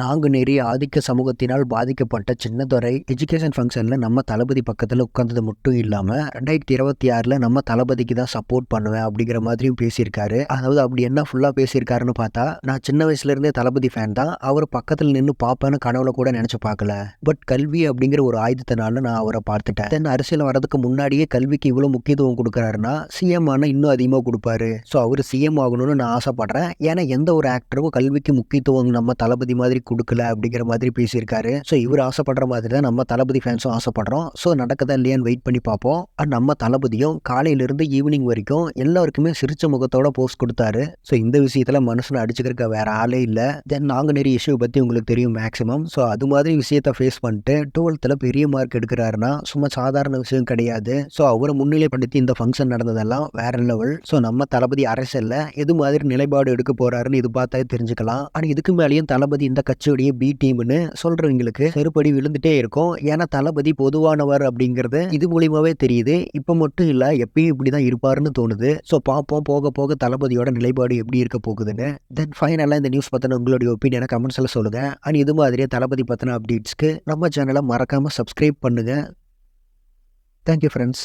நாங்குநேரி ஆதிக்க சமூகத்தினால் பாதிக்கப்பட்ட சின்னதுரை எஜுகேஷன் ஃபங்க்ஷனில் நம்ம தளபதி பக்கத்தில் உட்காந்தது மட்டும் இல்லாமல் ரெண்டாயிரத்தி இருபத்தி ஆறில் நம்ம தளபதிக்கு தான் சப்போர்ட் பண்ணுவேன் அப்படிங்கிற மாதிரியும் பேசியிருக்காரு. அதாவது அப்படி என்ன ஃபுல்லாக பேசியிருக்காருன்னு பார்த்தா நான் சின்ன வயசுலேருந்தே தளபதி ஃபேன் தான். அவர் பக்கத்தில் நின்று பார்ப்பேன்னு கனவுல கூட நினச்சி பார்க்கல. பட் கல்வி அப்படிங்கிற ஒரு ஆயுதத்தினால நான் அவரை பார்த்துட்டேன். தென் அரசியல் வரதுக்கு முன்னாடியே கல்விக்கு இவ்வளோ முக்கியத்துவம் கொடுக்குறாருன்னா சிஎம் ஆனால் இன்னும் அதிகமாக கொடுப்பாரு. ஸோ அவர் சிஎம் ஆகணும்னு நான் ஆசைப்படுறேன். ஏன்னா எந்த ஒரு ஆக்டரும் கல்விக்கு முக்கியத்துவம் நம்ம தளபதி மாதிரி கொடுக்கல அப்படிங்கிற மாதிரி பேசியிருக்காரு. ஸோ இவர் ஆசைப்படுற மாதிரி தான் நம்ம தளபதி ஃபேன்ஸும் ஆசைப்படுறோம். ஸோ நடக்குதா இல்லையான்னு வெயிட் பண்ணி பார்ப்போம். அண்ட் நம்ம தளபதியும் காலையிலிருந்து ஈவினிங் வரைக்கும் எல்லாருக்குமே சிரிச்ச முகத்தோட போஸ்ட் கொடுத்தாரு. ஸோ இந்த விஷயத்தில் மனுஷனை அடிச்சுக்கிறக்க வேற ஆளே இல்லை. தென் நாங்குநேரி இஷ்யூ பற்றி உங்களுக்கு தெரியும் மேக்ஸிமம் ஸோ அது மாதிரி விஷயத்தை ஃபேஸ் பண்ணிட்டு டுவெல்த்தில் பெரிய மார்க் எடுக்கிறாருன்னா சும்மா சாதாரண விஷயம் கிடையாது. ஸோ அவரை முன்னிலைப்படுத்தி இந்த ஃபங்க்ஷன் நடந்ததெல்லாம் வேற லெவல் ஸோ நம்ம தளபதி அரசியலில் எது மாதிரி நிலைப்பாடு எடுக்க போறாருன்னு இது பார்த்தா தெரிஞ்சுக்கலாம். ஆனால் இதுக்கு மேலேயும் தளபதி இந்த கட்சியுடைய பி டீம்னு சொல்றவங்களுக்கு செருப்படி விழுந்துட்டே இருக்கும். ஏன்னா தளபதி பொதுவானவர் அப்படிங்கிறது இது மூலியமாவே தெரியுது. இப்போ மட்டும் இல்லை எப்பயும் இப்படி தான் இருப்பாருன்னு தோணுது. ஸோ பார்ப்போம். போக போக தளபதியோட நிலைப்பாடு எப்படி இருக்க போகுதுன்னு. தென் ஃபைனலாக இந்த நியூஸ் பற்றின உங்களுடைய ஒப்பீனியனை கமெண்ட்ஸில் சொல்லுங்கள் அண்ட் இது மாதிரியே தளபதி பற்றின அப்டேட்ஸ்க்கு நம்ம சேனலை மறக்காமல் சப்ஸ்கிரைப் பண்ணுங்கள் தேங்க்யூ ஃப்ரெண்ட்ஸ்